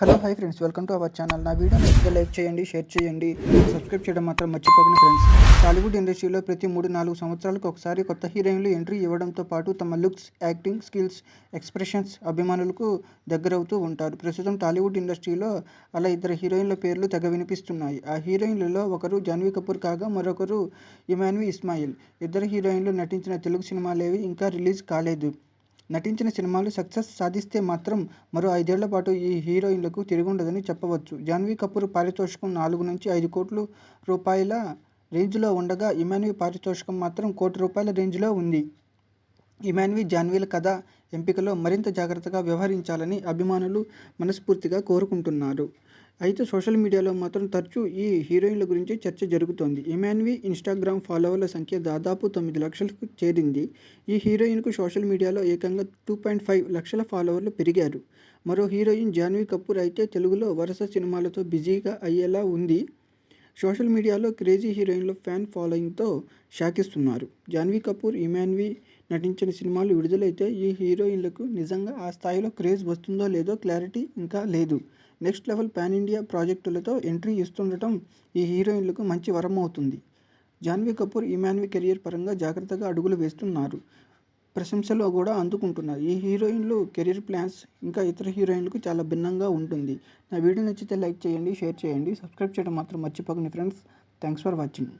Hello hi friends. Welcome to our channel. నా video నచ్చితే like చేయండి షేర్ చేయండి సబ్స్క్రైబ్ చేయడం మాత్రం మర్చిపోకండి ఫ్రెండ్స్. టాలీవుడ్ ఇండస్ట్రీలో ప్రతి మూడు నాలుగు సంవత్సరాలకు ఒకసారి కొత్త హీరోయిన్లు ఎంట్రీ ఇవ్వడంతో పాటు తమ లుక్స్ యాక్టింగ్ స్కిల్స్ ఎక్స్ప్రెషన్స్ అభిమానులకు దగ్గరవుతూ ఉంటారు. ప్రస్తుతం టాలీవుడ్ ఇండస్ట్రీలో అలా ఇద్దరు హీరోయిన్ల పేర్లు తెగ వినిపిస్తున్నాయి. ఆ హీరోయిన్లలో ఒకరు జాన్వీ కపూర్ కాగా మరొకరు ఇమాన్వి ఇస్మాయిల్. ఇద్దరు హీరోయిన్లు నటించిన తెలుగు సినిమాలేవి ఇంకా రిలీజ్ కాలేదు. నటించిన సినిమాలు సక్సెస్ సాధిస్తే మాత్రం మరో ఐదేళ్ళ పాటు ఈ హీరోయిన్లకు తిరుగుండదని చెప్పవచ్చు. జాన్వీ కపూర్ పారితోషికం నాలుగు నుంచి ఐదు కోట్ల రూపాయల రేంజ్లో ఉండగా ఇమాన్వి పారితోషికం మాత్రం కోటి రూపాయల రేంజ్లో ఉంది. ఇమాన్వి జాన్వీల కథ ఎంపికలో మరింత జాగ్రత్తగా వ్యవహరించాలని అభిమానులు మనస్ఫూర్తిగా కోరుకుంటున్నారు. అయితే సోషల్ మీడియాలో మాత్రం తరచూ ఈ హీరోయిన్ల గురించి చర్చ జరుగుతోంది. ఇమాన్వి ఇన్స్టాగ్రామ్ ఫాలోవర్ల సంఖ్య దాదాపు తొమ్మిది లక్షలకు చేరింది. ఈ హీరోయిన్కు సోషల్ మీడియాలో ఏకంగా టూ పాయింట్ ఫైవ్ లక్షల ఫాలోవర్లు పెరిగారు. మరో హీరోయిన్ జాన్వీ కపూర్ అయితే తెలుగులో వరుస సినిమాలతో బిజీగా అయ్యేలా ఉంది. సోషల్ మీడియాలో క్రేజీ హీరోయిన్ల ఫ్యాన్ ఫాలోయింగ్తో షాకిస్తున్నారు. జాన్వీ కపూర్ ఇమాన్వి నటించిన సినిమాలు విడుదలైతే ఈ హీరోయిన్లకు నిజంగా ఆ స్థాయిలో క్రేజ్ వస్తుందో లేదో క్లారిటీ ఇంకా లేదు. నెక్స్ట్ లెవెల్ పాన్ ఇండియా ప్రాజెక్టులతో ఎంట్రీ ఇస్తుండటం ఈ హీరోయిన్లకు మంచి వరం అవుతుంది జాన్వీ కపూర్ ఇమాన్వి కెరియర్ పరంగా జాగ్రత్తగా అడుగులు వేస్తున్నారు. ప్రశంసలు కూడా అందుకుంటున్నారు. ఈ హీరోయిన్లు కెరీర్ ప్లాన్స్ ఇంకా ఇతర హీరోయిన్లకు చాలా భిన్నంగా ఉంటుంది. నా వీడియో నచ్చితే లైక్ చేయండి షేర్ చేయండి. సబ్స్క్రైబ్ చేయడం మాత్రం మర్చిపోకండి ఫ్రెండ్స్. Thanks for watching.